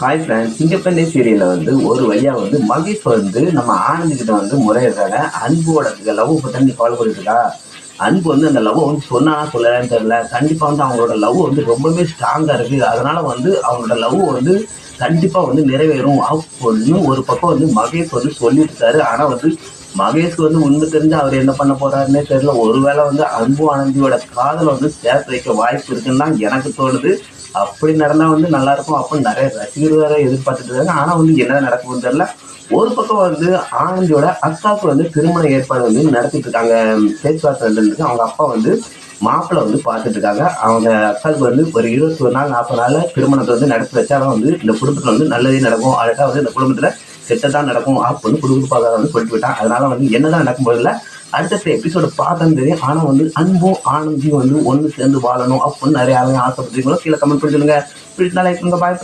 Hi friends சிங்கப்பெண்ணை சீரியலில் வந்து ஒரு வழியாக வந்து மகேஷ் வந்து நம்ம ஆனந்த்கிட்ட வந்து முறையிடுறாங்க அன்போட லவ் பற்றி நீ கால் பண்ணிட்டுருக்கா? அன்பு வந்து அந்த லவ் வந்து சொன்னா சொல்லலான்னு தெரியல. கண்டிப்பாக வந்து அவங்களோட லவ் வந்து ரொம்பவே ஸ்ட்ராங்காக இருக்குது அதனால் வந்து அவங்களோட லவ் வந்து கண்டிப்பாக வந்து நிறைவேறும் அப்படின்னு ஒரு பக்கம் வந்து மகேஷ் வந்து சொல்லிட்டு இருக்காரு ஆனால் வந்து மகேஷ்க்கு வந்து உண்மை தெரிஞ்சு அவர் என்ன பண்ண போறாருன்னே தெரியல. ஒருவேளை வந்து அன்பு ஆனந்தியோட காதலை வந்து சேர்த்து வைக்க வாய்ப்பு இருக்குன்னு தான் எனக்கு தோணுது. அப்படி நடந்தா வந்து நல்லா இருக்கும். அப்படின்னு நிறைய ரசிகர்கள் வேற எதிர்பார்த்துட்டு இருக்காங்க. ஆனா வந்து என்ன நடக்கும்னு தெரியல. ஒரு பக்கம் வந்து ஆனந்தியோட அக்காவுக்கு வந்து திருமண ஏற்பாடு வந்து நடத்திட்டு இருக்காங்க. பேச்சுவார்த்தை நடந்துருக்கு. அவங்க அப்பா வந்து மாப்பிள்ளை வந்து பார்த்துட்டு இருக்காங்க. அவங்க அக்காவுக்கு வந்து ஒரு இருபத்தி ஒரு நாள் நாற்பது நாள் திருமணத்தை வந்து நடத்தி வச்சாலும் வந்து இந்த குடும்பத்துல வந்து நல்லதே நடக்கும். அழகா வந்து இந்த குடும்பத்துல கெட்டதான் நடக்கும் அப்படின்னு குடும்பப்பாக வந்து சொல்லிட்டு விட்டான். அதனால வந்து என்னதான் நடக்கும் அடுத்த எபிசோட பார்த்தா தெரியும் ஆனா வந்து அன்பும் ஆனந்தியும் வந்து ஒன்று சேர்ந்து வாழணும் அப்படின்னு நிறைய ஆளுங்க ஆசைப்பட்டுருக்கீங்களோ கீழே கமெண்ட் பண்ணி சொல்லுங்க. பிடிச்சா லைக் பண்ணுங்க பாய்